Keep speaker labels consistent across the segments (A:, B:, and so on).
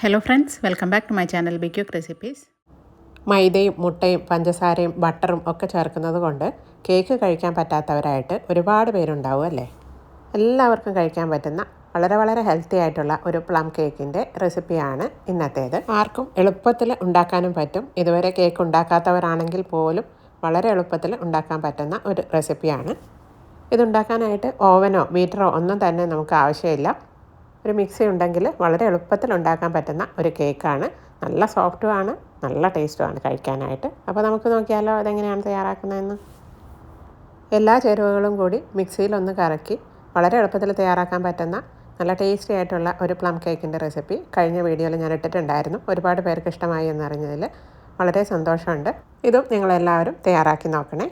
A: Hello friends welcome back to my channel B ബിക്യൂക്ക് recipes
B: മൈദയും മുട്ടയും പഞ്ചസാരയും ബട്ടറും ഒക്കെ ചേർക്കുന്നത് കൊണ്ട് കേക്ക് കഴിക്കാൻ പറ്റാത്തവരായിട്ട് ഒരുപാട് പേരുണ്ടാവും അല്ലേ? എല്ലാവർക്കും കഴിക്കാൻ പറ്റുന്ന വളരെ വളരെ ഹെൽത്തി ആയിട്ടുള്ള ഒരു പ്ലം കേക്കിന്റെ റെസിപ്പിയാണ് ഇന്നത്തേത്. ആർക്കും എളുപ്പത്തിൽ ഉണ്ടാക്കാനും പറ്റും. ഇതുവരെ കേക്ക് ഉണ്ടാക്കാത്തവരാണെങ്കിൽ പോലും വളരെ എളുപ്പത്തിൽ ഉണ്ടാക്കാൻ പറ്റുന്ന ഒരു റെസിപ്പിയാണ് ഇതുണ്ടാക്കാനായിട്ട് ഓവനോ ബീറ്ററോ ഒന്നും തന്നെ നമുക്ക് ആവശ്യമില്ല. ഒരു മിക്സി ഉണ്ടെങ്കിൽ വളരെ എളുപ്പത്തിൽ ഉണ്ടാക്കാൻ പറ്റുന്ന ഒരു കേക്കാണ്. നല്ല സോഫ്റ്റുമാണ് നല്ല ടേസ്റ്റുമാണ് കഴിക്കാനായിട്ട്. അപ്പോൾ നമുക്ക് നോക്കിയാലോ അതെങ്ങനെയാണ് തയ്യാറാക്കുന്നതെന്ന്? എല്ലാ ചേരുവകളും കൂടി മിക്സിയിലൊന്ന് കറക്കി വളരെ എളുപ്പത്തിൽ തയ്യാറാക്കാൻ പറ്റുന്ന നല്ല ടേസ്റ്റി ആയിട്ടുള്ള ഒരു പ്ലം കേക്കിന്റെ റെസിപ്പി കഴിഞ്ഞ വീഡിയോയിൽ ഞാൻ ഇട്ടിട്ടുണ്ടായിരുന്നു. ഒരുപാട് പേർക്ക് ഇഷ്ടമായി എന്നറിഞ്ഞതിൽ വളരെ സന്തോഷമുണ്ട്. ഇതും നിങ്ങളെല്ലാവരും തയ്യാറാക്കി നോക്കണേ.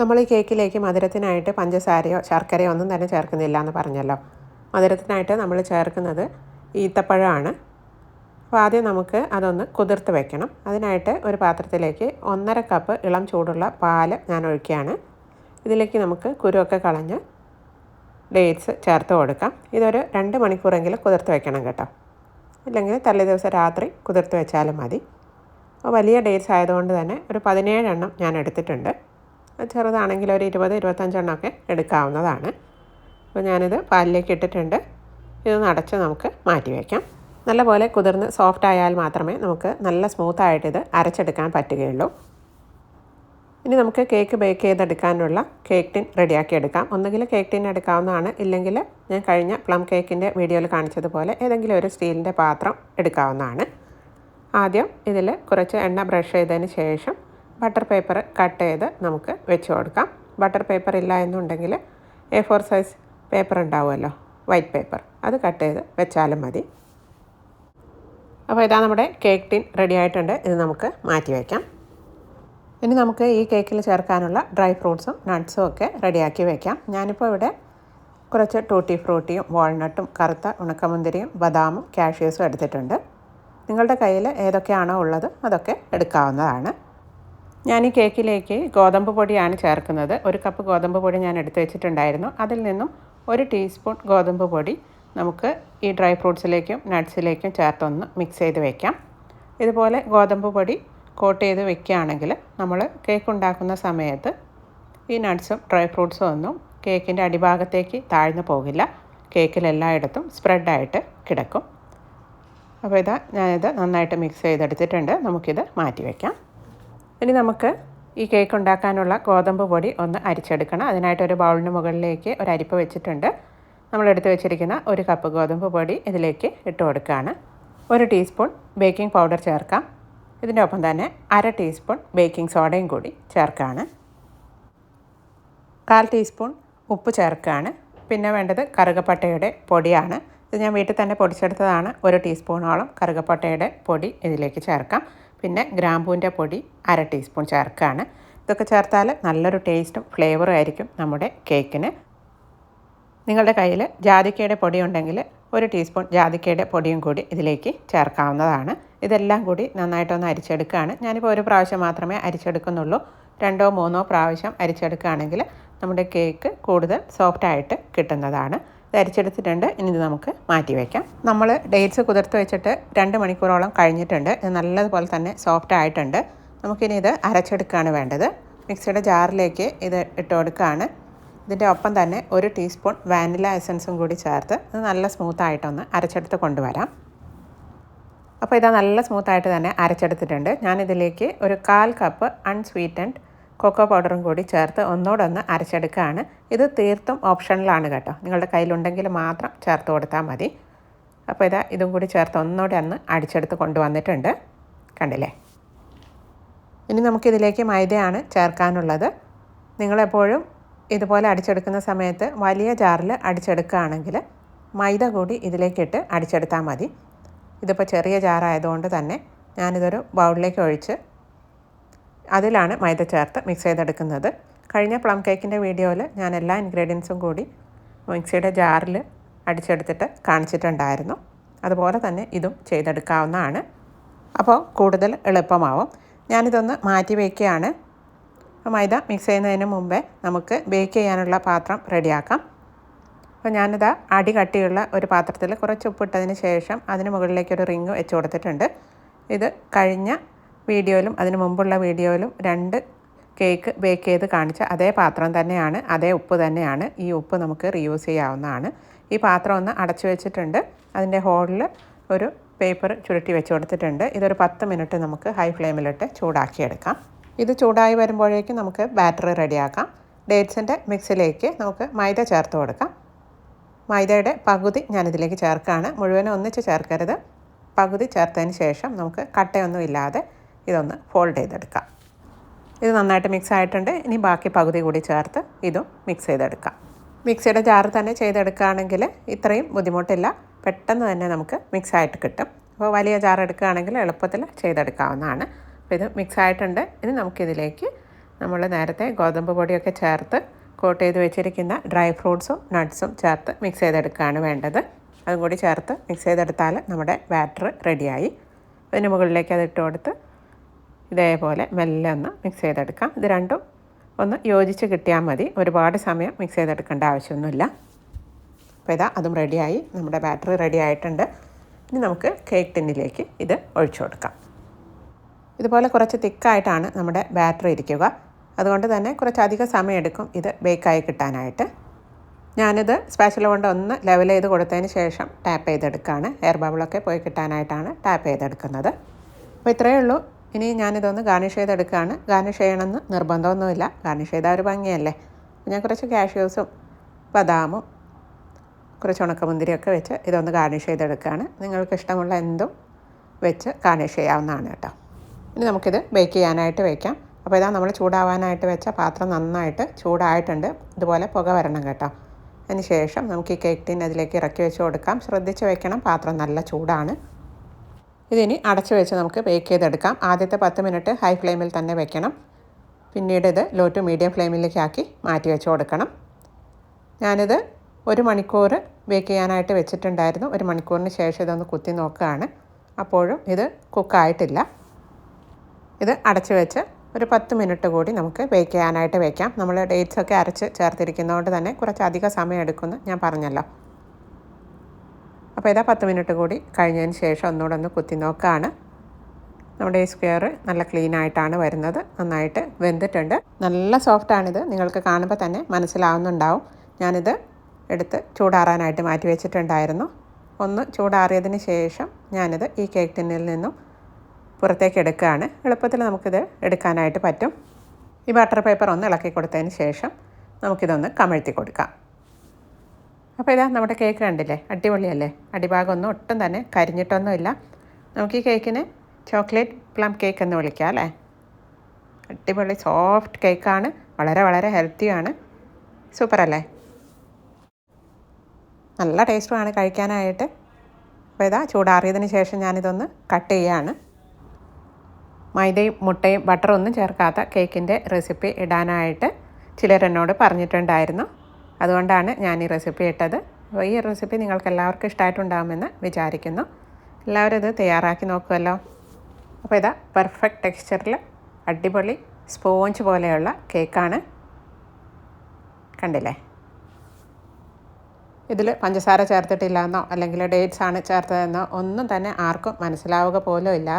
B: നമ്മൾ ഈ കേക്കിലേക്ക് മധുരത്തിനായിട്ട് പഞ്ചസാരയോ ശർക്കരയോ ഒന്നും തന്നെ ചേർക്കുന്നില്ല എന്ന് പറഞ്ഞല്ലോ. മധുരത്തിനായിട്ട് നമ്മൾ ചേർക്കുന്നത് ഈത്തപ്പഴമാണ്. അപ്പോൾ ആദ്യം നമുക്ക് അതൊന്ന് കുതിർത്ത് വെക്കണം. അതിനായിട്ട് ഒരു പാത്രത്തിലേക്ക് ഒന്നര കപ്പ് ഇളം ചൂടുള്ള പാൽ ഞാൻ ഒഴിക്കുകയാണ്. ഇതിലേക്ക് നമുക്ക് കുരുവൊക്കെ കളഞ്ഞ് ഡേറ്റ്സ് ചേർത്ത് കൊടുക്കാം. ഇതൊരു രണ്ട് മണിക്കൂറെങ്കിലും കുതിർത്ത് വെക്കണം കേട്ടോ. അല്ലെങ്കിൽ തലേ ദിവസം രാത്രി കുതിർത്ത് വെച്ചാലും മതി. അപ്പോൾ വലിയ ഡേറ്റ്സ് ആയതുകൊണ്ട് തന്നെ ഒരു പതിനേഴെണ്ണം ഞാൻ എടുത്തിട്ടുണ്ട്. ചെറുതാണെങ്കിൽ ഒരു ഇരുപത് ഇരുപത്തഞ്ചെണ്ണമൊക്കെ എടുക്കാവുന്നതാണ്. അപ്പോൾ ഞാനിത് പാലിലേക്ക് ഇട്ടിട്ടുണ്ട്. ഇത് നടച്ച് നമുക്ക് മാറ്റി വയ്ക്കാം. നല്ലപോലെ കുതിർന്ന് സോഫ്റ്റ് ആയാൽ മാത്രമേ നമുക്ക് നല്ല സ്മൂത്തായിട്ട് ഇത് അരച്ചെടുക്കാൻ പറ്റുകയുള്ളൂ. ഇനി നമുക്ക് കേക്ക് ബേക്ക് ചെയ്തെടുക്കാനുള്ള കേക്ക് ടിൻ റെഡിയാക്കി എടുക്കാം. ഒന്നുകിൽ കേക്ക് ടിൻ എടുക്കാവുന്നതാണ്. ഇല്ലെങ്കിൽ ഞാൻ കഴിഞ്ഞ പ്ലം കേക്കിന്റെ വീഡിയോയിൽ കാണിച്ചതുപോലെ ഏതെങ്കിലും ഒരു സ്റ്റീലിന്റെ പാത്രം എടുക്കാവുന്നതാണ്. ആദ്യം ഇതിൽ കുറച്ച് എണ്ണ ബ്രഷ് ചെയ്തതിന് ശേഷം ബട്ടർ പേപ്പർ കട്ട് ചെയ്ത് നമുക്ക് വെച്ച് കൊടുക്കാം. ബട്ടർ പേപ്പർ ഇല്ല എന്നുണ്ടെങ്കിൽ എ ഫോർ സൈസ് പേപ്പർ ഉണ്ടാവുമല്ലോ. വൈറ്റ് പേപ്പർ അത് കട്ട് ചെയ്ത് വെച്ചാലും മതി. അപ്പോൾ ഇതാ നമ്മുടെ കേക്ക് ടിൻ റെഡി ആയിട്ടുണ്ട്. ഇത് നമുക്ക് മാറ്റി വയ്ക്കാം ഇനി നമുക്ക് ഈ കേക്കിൽ ചേർക്കാനുള്ള ഡ്രൈ ഫ്രൂട്ട്സും നട്ട്സും ഒക്കെ റെഡിയാക്കി വയ്ക്കാം ഞാനിപ്പോൾ ഇവിടെ കുറച്ച് ടൂട്ടി ഫ്രൂട്ടിയും വാൾനട്ടും കറുത്ത ഉണക്കമുന്തിരിയും ബദാമും കാഷ്യൂസും എടുത്തിട്ടുണ്ട്. നിങ്ങളുടെ കയ്യിൽ ഏതൊക്കെയാണോ ഉള്ളത് അതൊക്കെ എടുക്കാവുന്നതാണ്. ഞാൻ ഈ കേക്കിലേക്ക് ഗോതമ്പ് പൊടിയാണ് ചേർക്കുന്നത്. ഒരു കപ്പ് ഗോതമ്പ് പൊടി ഞാൻ എടുത്ത് വെച്ചിട്ടുണ്ടായിരുന്നു. അതിൽ നിന്നും ഒരു ടീസ്പൂൺ ഗോതമ്പ് പൊടി നമുക്ക് ഈ ഡ്രൈ ഫ്രൂട്ട്സിലേക്കും നട്ട്സിലേക്കും ചേർത്തൊന്ന് മിക്സ് ചെയ്ത് വെക്കാം. ഇതുപോലെ ഗോതമ്പ് പൊടി കോട്ട് ചെയ്ത് വെക്കുകയാണെങ്കിൽ നമ്മൾ കേക്ക് ഉണ്ടാക്കുന്ന സമയത്ത് ഈ നട്ട്സും ഡ്രൈ ഫ്രൂട്ട്സും ഒന്നും കേക്കിന്റെ അടിഭാഗത്തേക്ക് താഴ്ന്നു പോകില്ല. കേക്കിലെല്ലായിടത്തും സ്പ്രെഡായിട്ട് കിടക്കും. അപ്പോൾ ഇതാ ഞാനിത് നന്നായിട്ട് മിക്സ് ചെയ്തെടുത്തിട്ടുണ്ട്. നമുക്കിത് മാറ്റി വയ്ക്കാം ഇനി നമുക്ക് ഈ കേക്ക് ഉണ്ടാക്കാനുള്ള ഗോതമ്പ് പൊടി ഒന്ന് അരിച്ചെടുക്കണം. അതിനായിട്ട് ഒരു ബൗളിന് മുകളിലേക്ക് ഒരു അരിപ്പ് വെച്ചിട്ടുണ്ട്. നമ്മളെടുത്ത് വെച്ചിരിക്കുന്ന ഒരു കപ്പ് ഗോതമ്പ് പൊടി ഇതിലേക്ക് ഇട്ട് കൊടുക്കുകയാണ്. ഒരു ടീസ്പൂൺ ബേക്കിംഗ് പൗഡർ ചേർക്കാം. ഇതിന്റെ ഒപ്പം തന്നെ അര ടീസ്പൂൺ ബേക്കിംഗ് സോഡയും കൂടി ചേർക്കുകയാണ്. കാൽ ടീസ്പൂൺ ഉപ്പ് ചേർക്കുകയാണ്. പിന്നെ വേണ്ടത് കറുകപ്പട്ടയുടെ പൊടിയാണ്. ഇത് ഞാൻ വീട്ടിൽ തന്നെ പൊടിച്ചെടുത്തതാണ്. ഒരു ടീസ്പൂണോളം കറുകപ്പട്ടയുടെ പൊടി ഇതിലേക്ക് ചേർക്കാം. പിന്നെ ഗ്രാമ്പൂവിന്റെ പൊടി അര ടീസ്പൂൺ ചേർക്കുകയാണ് ഇതൊക്കെ ചേർത്താൽ നല്ലൊരു ടേസ്റ്റും ഫ്ലേവറും ആയിരിക്കും നമ്മുടെ കേക്കിന്. നിങ്ങളുടെ കയ്യിൽ ജാതിക്കയുടെ പൊടി ഉണ്ടെങ്കിൽ ഒരു ടീസ്പൂൺ ജാതിക്കയുടെ പൊടിയും കൂടി ഇതിലേക്ക് ചേർക്കാവുന്നതാണ്. ഇതെല്ലാം കൂടി നന്നായിട്ടൊന്ന് അരിച്ചെടുക്കുകയാണ് ഞാനിപ്പോൾ ഒരു പ്രാവശ്യം മാത്രമേ അരിച്ചെടുക്കുന്നുള്ളൂ. രണ്ടോ മൂന്നോ പ്രാവശ്യം അരിച്ചെടുക്കുകയാണെങ്കിൽ നമ്മുടെ കേക്ക് കൂടുതൽ സോഫ്റ്റായിട്ട് കിട്ടുന്നതാണ്. ഇത് ഇനി ഇത് നമുക്ക് മാറ്റി വയ്ക്കാം നമ്മൾ ഡേറ്റ്സ് കുതിർത്ത് വെച്ചിട്ട് രണ്ട് മണിക്കൂറോളം കഴിഞ്ഞിട്ടുണ്ട്. ഇത് നല്ലതുപോലെ തന്നെ സോഫ്റ്റ് ആയിട്ടുണ്ട്. നമുക്കിനി ഇത് അരച്ചെടുക്കുകയാണ് വേണ്ടത്. മിക്സിയുടെ ജാറിലേക്ക് ഇത് ഇട്ട് കൊടുക്കുകയാണ്. ഇതിന്റെ ഒപ്പം തന്നെ ഒരു ടീസ്പൂൺ വാനില എസൻസും കൂടി ചേർത്ത് ഇത് നല്ല സ്മൂത്തായിട്ടൊന്ന് അരച്ചെടുത്ത് കൊണ്ടുവരാം. അപ്പോൾ ഇതാ നല്ല സ്മൂത്തായിട്ട് തന്നെ അരച്ചെടുത്തിട്ടുണ്ട്. ഞാനിതിലേക്ക് ഒരു കാൽ കപ്പ് അൺസ്വീറ്റൻഡ് കൊക്കോ പൗഡറും കൂടി ചേർത്ത് ഒന്നോടൊന്ന് ഒന്ന് അരച്ചെടുക്കുകയാണ്. ഇത് തീർത്തും ഓപ്ഷണലാണ് കേട്ടോ. നിങ്ങളുടെ കയ്യിലുണ്ടെങ്കിൽ മാത്രം ചേർത്ത് കൊടുത്താൽ മതി. അപ്പോൾ ഇതാ ഇതും കൂടി ചേർത്ത് ഒന്നോടെ ഒന്ന് അടിച്ചെടുത്ത് കൊണ്ടുവന്നിട്ടുണ്ട്. കണ്ടില്ലേ? ഇനി നമുക്കിതിലേക്ക് മൈദയാണ് ചേർക്കാനുള്ളത്. നിങ്ങളെപ്പോഴും ഇതുപോലെ അടിച്ചെടുക്കുന്ന സമയത്ത് വലിയ ജാറിൽ അടിച്ചെടുക്കുകയാണെങ്കിൽ മൈദ കൂടി ഇതിലേക്കിട്ട് അടിച്ചെടുത്താൽ മതി. ഇതിപ്പോൾ ചെറിയ ജാറായതുകൊണ്ട് തന്നെ ഞാനിതൊരു ബൗളിലേക്ക് ഒഴിച്ച് അതിലാണ് മൈദ ചേർത്ത് മിക്സ് ചെയ്തെടുക്കുന്നത്. കഴിഞ്ഞ പ്ലം കേക്കിന്റെ വീഡിയോയിൽ ഞാൻ എല്ലാ ഇൻഗ്രീഡിയൻസും കൂടി മിക്സിയുടെ ജാറിൽ അടിച്ചെടുത്തിട്ട് കാണിച്ചിട്ടുണ്ടായിരുന്നു. അതുപോലെ തന്നെ ഇതും ചെയ്തെടുക്കാവുന്നതാണ്. അപ്പോൾ കൂടുതൽ എളുപ്പമാവും. ഞാനിതൊന്ന് മാറ്റി വയ്ക്കുകയാണ് മൈദ മിക്സ് ചെയ്യുന്നതിന് മുമ്പേ നമുക്ക് ബേക്ക് ചെയ്യാനുള്ള പാത്രം റെഡിയാക്കാം. അപ്പോൾ ഞാനിതാ അടി കട്ടിയുള്ള ഒരു പാത്രത്തിൽ കുറച്ച് ഉപ്പിട്ടതിന് ശേഷം അതിന് മുകളിലേക്ക് ഒരു റിങ് വെച്ച് കൊടുത്തിട്ടുണ്ട്. ഇത് കഴിഞ്ഞ വീഡിയോയിലും അതിന് മുമ്പുള്ള വീഡിയോയിലും രണ്ട് കേക്ക് ബേക്ക് ചെയ്ത് കാണിച്ച അതേ പാത്രം തന്നെയാണ് അതേ ഉപ്പ് തന്നെയാണ്. ഈ ഉപ്പ് നമുക്ക് റീയൂസ് ചെയ്യാവുന്നതാണ്. ഈ പാത്രം ഒന്ന് അടച്ചു വെച്ചിട്ടുണ്ട്. അതിന്റെ ഹോളിൽ ഒരു പേപ്പർ ചുരുട്ടി വെച്ച് കൊടുത്തിട്ടുണ്ട്. ഇതൊരു പത്ത് മിനിറ്റ് നമുക്ക് ഹൈ ഫ്ലെയിമിലിട്ട് ചൂടാക്കിയെടുക്കാം. ഇത് ചൂടായി വരുമ്പോഴേക്കും നമുക്ക് ബാറ്ററി റെഡിയാക്കാം. ഡേറ്റ്സിന്റെ മിക്സിലേക്ക് നമുക്ക് മൈദ ചേർത്ത് കൊടുക്കാം. മൈദയുടെ പകുതി ഞാനിതിലേക്ക് ചേർക്കുകയാണ്. മുഴുവനും ഒന്നിച്ച് ചേർക്കരുത്. പകുതി ചേർത്തതിന് ശേഷം നമുക്ക് കട്ടയൊന്നും ഇല്ലാതെ ഇതൊന്ന് ഫോൾഡ് ചെയ്തെടുക്കാം. ഇത് നന്നായിട്ട് മിക്സ് ആയിട്ടുണ്ട്. ഇനി ബാക്കി പകുതി കൂടി ചേർത്ത് ഇതും മിക്സ് ചെയ്തെടുക്കാം. മിക്സിയുടെ ജാറ് തന്നെ ചെയ്തെടുക്കുകയാണെങ്കിൽ ഇത്രയും ബുദ്ധിമുട്ടില്ല. പെട്ടെന്ന് തന്നെ നമുക്ക് മിക്സ് ആയിട്ട് കിട്ടും. അപ്പോൾ വലിയ ജാർ എടുക്കുകയാണെങ്കിൽ എളുപ്പത്തിൽ ചെയ്തെടുക്കാവുന്നതാണ്. അപ്പോൾ ഇത് മിക്സ് ആയിട്ടുണ്ട്. ഇനി നമുക്കിതിലേക്ക് നമ്മൾ നേരത്തെ ഗോതമ്പ് പൊടിയൊക്കെ ചേർത്ത് കോട്ട് ചെയ്ത് വെച്ചിരിക്കുന്ന ഡ്രൈ ഫ്രൂട്ട്സും നട്ട്സും ചേർത്ത് മിക്സ് ചെയ്തെടുക്കുകയാണ് വേണ്ടത്. അതും കൂടി ചേർത്ത് മിക്സ് ചെയ്തെടുത്താൽ നമ്മുടെ ബാറ്റർ റെഡിയായി അതിന് മുകളിലേക്ക് അത് ഇട്ട് കൊടുത്ത് ഇതേപോലെ മെല്ലെ ഒന്ന് മിക്സ് ചെയ്തെടുക്കാം. ഇത് രണ്ടും ഒന്ന് യോജിച്ച് കിട്ടിയാൽ മതി. ഒരുപാട് സമയം മിക്സ് ചെയ്തെടുക്കേണ്ട ആവശ്യമൊന്നുമില്ല. അപ്പോൾ ഇതാ അതും റെഡിയായി നമ്മുടെ ബാറ്ററി റെഡി ആയിട്ടുണ്ട്. ഇനി നമുക്ക് കേക്ക് ടിന്നിലേക്ക് ഇത് ഒഴിച്ചു കൊടുക്കാം. ഇതുപോലെ കുറച്ച് തിക്കായിട്ടാണ് നമ്മുടെ ബാറ്ററി ഇരിക്കുക. അതുകൊണ്ട് തന്നെ കുറച്ചധികം സമയമെടുക്കും ഇത് ബേക്കായി കിട്ടാനായിട്ട്. ഞാനിത് സ്പാച്ചില കൊണ്ട് ഒന്ന് ലെവൽ ചെയ്ത് കൊടുത്തതിന് ശേഷം ടാപ്പ് ചെയ്തെടുക്കുകയാണ്. എയർ ബബിളൊക്കെ പോയി കിട്ടാനായിട്ടാണ് ടാപ്പ് ചെയ്തെടുക്കുന്നത്. അപ്പോൾ ഇത്രയേ ഉള്ളൂ. ഇനി ഞാനിതൊന്ന് ഗാർണിഷ് ചെയ്തെടുക്കുകയാണ്. ഗാർണിഷ് ചെയ്യണമെന്ന് നിർബന്ധമൊന്നുമില്ല. ഗാർണിഷ് ചെയ്താൽ ഒരു ഭംഗിയല്ലേ? ഞാൻ കുറച്ച് കാഷ്യൂസും ബദാമും കുറച്ച് ഉണക്കമുന്തിരിയൊക്കെ വെച്ച് ഇതൊന്ന് ഗാർണിഷ് ചെയ്തെടുക്കുകയാണ്. നിങ്ങൾക്ക് ഇഷ്ടമുള്ള എന്തും വെച്ച് ഗാർണിഷ് ചെയ്യാവുന്നതാണ് കേട്ടോ. ഇനി നമുക്കിത് ബേക്ക് ചെയ്യാനായിട്ട് വയ്ക്കാം അപ്പോൾ ഇതാ നമ്മൾ ചൂടാവാനായിട്ട് വെച്ച പാത്രം നന്നായിട്ട് ചൂടായിട്ടുണ്ട്. ഇതുപോലെ പുക വരണം കേട്ടോ. അതിന് ശേഷം നമുക്ക് ഈ കേക്ക് ടീൻ അതിലേക്ക് ഇറക്കി വെച്ച് കൊടുക്കാം. ശ്രദ്ധിച്ച് വെക്കണം പാത്രം നല്ല ചൂടാണ്. ഇതിനി അടച്ചു വെച്ച് നമുക്ക് ബേക്ക് ചെയ്തെടുക്കാം. ആദ്യത്തെ പത്ത് മിനിറ്റ് ഹൈ ഫ്ലെയിമിൽ തന്നെ വെക്കണം. പിന്നീട് ഇത് ലോ ടു മീഡിയം ഫ്ലെയിമിലേക്ക് ആക്കി മാറ്റി വെച്ച് കൊടുക്കണം. ഞാനിത് ഒരു മണിക്കൂർ ബേക്ക് ചെയ്യാനായിട്ട് വെച്ചിട്ടുണ്ടായിരുന്നു. ഒരു മണിക്കൂറിന് ശേഷം ഇതൊന്ന് കുത്തി നോക്കുകയാണ്. അപ്പോഴും ഇത് കുക്കായിട്ടില്ല ഇത് അടച്ചു വെച്ച് ഒരു പത്ത് മിനിറ്റ് കൂടി നമുക്ക് ബേക്ക് ചെയ്യാനായിട്ട് വയ്ക്കാം നമ്മൾ ഡേറ്റ്സൊക്കെ അരച്ച് ചേർത്തിരിക്കുന്നതുകൊണ്ട് തന്നെ കുറച്ച് അധികം സമയം എടുക്കുമെന്ന് ഞാൻ പറഞ്ഞല്ലോ. അപ്പോൾ ഇതാ പത്ത് മിനിറ്റ് കൂടി കഴിഞ്ഞതിന് ശേഷം ഒന്നുകൂടെ ഒന്ന് കുത്തി നോക്കുകയാണ് നമ്മുടെ ഈ സ്ക്വയർ നല്ല ക്ലീൻ ആയിട്ടാണ് വരുന്നത്. നന്നായിട്ട് വെന്തിട്ടുണ്ട്. നല്ല സോഫ്റ്റാണിത് നിങ്ങൾക്ക് കാണുമ്പോൾ തന്നെ മനസ്സിലാവുന്നുണ്ടാവും. ഞാനിത് എടുത്ത് ചൂടാറാനായിട്ട് മാറ്റി വെച്ചിട്ടുണ്ടായിരുന്നു. ഒന്ന് ചൂടാറിയതിന് ശേഷം ഞാനിത് ഈ കേക്ക് ടിന്നിൽ നിന്നും പുറത്തേക്ക് എടുക്കുകയാണ്. എളുപ്പത്തിൽ നമുക്കിത് എടുക്കാനായിട്ട് പറ്റും. ഈ ബട്ടർ പേപ്പർ ഒന്ന് ഇളക്കി കൊടുത്തതിന് ശേഷം നമുക്കിതൊന്ന് കമഴ്ത്തി കൊടുക്കാം. അപ്പോൾ ഇതാ നമ്മുടെ കേക്ക് കണ്ടില്ലേ? അടിപൊളിയല്ലേ? അടിഭാഗമൊന്നും ഒട്ടും തന്നെ കരിഞ്ഞിട്ടൊന്നുമില്ല. നമുക്ക് ഈ കേക്കിന് ചോക്ലേറ്റ് പ്ലം കേക്ക് എന്ന് വിളിക്കാം അല്ലേ? അടിപൊളി സോഫ്റ്റ് കേക്കാണ്. വളരെ വളരെ ഹെൽത്തിയാണ് സൂപ്പർ അല്ലേ നല്ല ടേസ്റ്റുമാണ് കഴിക്കാനായിട്ട്. അപ്പോൾ ഇതാ ചൂടാറിയതിന് ശേഷം ഞാനിതൊന്ന് കട്ട് ചെയ്യുകയാണ് മൈദയും മുട്ടയും ബട്ടറൊന്നും ചേർക്കാത്ത കേക്കിന്റെ റെസിപ്പി ഇടാനായിട്ട് ചിലരെന്നോട് പറഞ്ഞിട്ടുണ്ടായിരുന്നു. അതുകൊണ്ടാണ് ഞാൻ ഈ റെസിപ്പി ഇട്ടത്. അപ്പോൾ ഈ റെസിപ്പി നിങ്ങൾക്ക് എല്ലാവർക്കും ഇഷ്ടമായിട്ടുണ്ടാകുമെന്ന് വിചാരിക്കുന്നു. എല്ലാവരും ഇത് തയ്യാറാക്കി നോക്കുമല്ലോ. അപ്പോൾ ഇതാ പെർഫെക്റ്റ് ടെക്സ്ചറിൽ അടിപൊളി സ്പോഞ്ച് പോലെയുള്ള കേക്കാണ്. കണ്ടില്ലേ? ഇതിൽ പഞ്ചസാര ചേർത്തിട്ടില്ല എന്നോ അല്ലെങ്കിൽ ഡേറ്റ്സ് ആണ് ചേർത്തതെന്നോ ഒന്നും തന്നെ ആർക്കും മനസ്സിലാവുക പോലും ഇല്ല.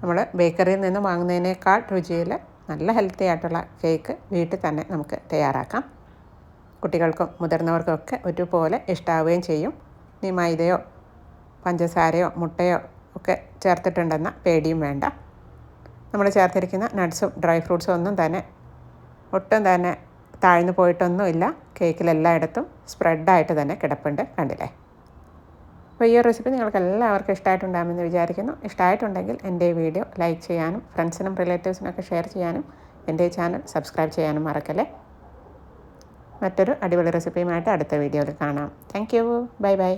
B: നമ്മൾ ബേക്കറിയിൽ നിന്ന് വാങ്ങുന്നതിനേക്കാൾ രുചിയിൽ നല്ല ഹെൽത്തി ആയിട്ടുള്ള കേക്ക് വീട്ടിൽ തന്നെ നമുക്ക് തയ്യാറാക്കാം. കുട്ടികൾക്കും മുതിർന്നവർക്കും ഒക്കെ ഒരുപോലെ ഇഷ്ടാവുകയും ചെയ്യും. ഇനി മൈദയോ പഞ്ചസാരയോ മുട്ടയോ ഒക്കെ ചേർത്തിട്ടുണ്ടെന്ന പേടിയും വേണ്ട. നമ്മൾ ചേർത്തിരിക്കുന്ന നട്ട്സും ഡ്രൈ ഫ്രൂട്ട്സും ഒന്നും തന്നെ ഒട്ടും തന്നെ താഴ്ന്നു പോയിട്ടൊന്നുമില്ല. കേക്കിലെല്ലായിടത്തും സ്പ്രെഡായിട്ട് തന്നെ കിടപ്പുണ്ട് കണ്ടില്ലേ? അപ്പോൾ ഈ റെസിപ്പി നിങ്ങൾക്ക് എല്ലാവർക്കും ഇഷ്ടമായിട്ടുണ്ടാകുമെന്ന് വിചാരിക്കുന്നു. ഇഷ്ടമായിട്ടുണ്ടെങ്കിൽ എന്റെ വീഡിയോ ലൈക്ക് ചെയ്യാനും ഫ്രണ്ട്സിനും റിലേറ്റീവ്സിനൊക്കെ ഷെയർ ചെയ്യാനും എന്റെ ചാനൽ സബ്സ്ക്രൈബ് ചെയ്യാനും മറക്കല്ലേ? മറ്റൊരു അടിപൊളി റെസിപ്പിയുമായിട്ട് അടുത്ത വീഡിയോയിൽ കാണാം. Thank you bye bye